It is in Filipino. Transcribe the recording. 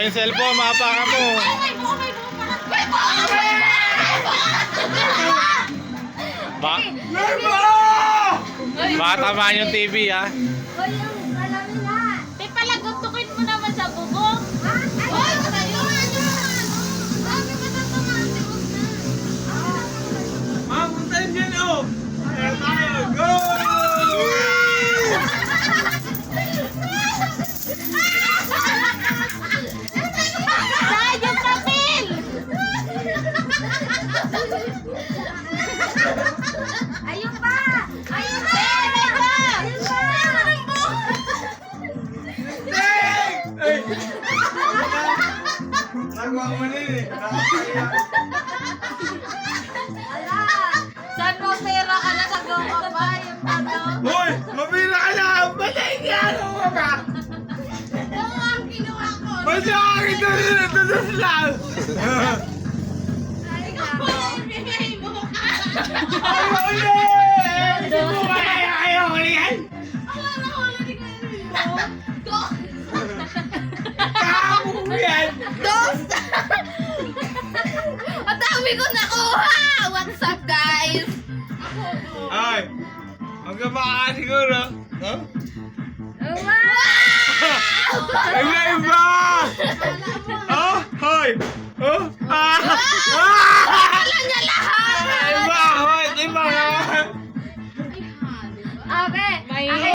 yung cellphone, mapaka mo. Ba baka tamaan yung TV ha. Nagawa mo na yun eh. Nakakaya. Ala! Saan mo pera ka na nagawa pa? Yung ano? Hoy! Mabira ka na! Batay ka! Ano ka ba? Oo, ang ginawa ko. Yung akin na rin ito sa slang? Ay, ako. Bigay mo. Ayaw ulit! Ayaw ayaw ayaw ulit! Wala na dami ko nakuha! What's up, guys? Ay! Magkabaka siguro. Huh? Wow! Iba iba! Oh, hoy!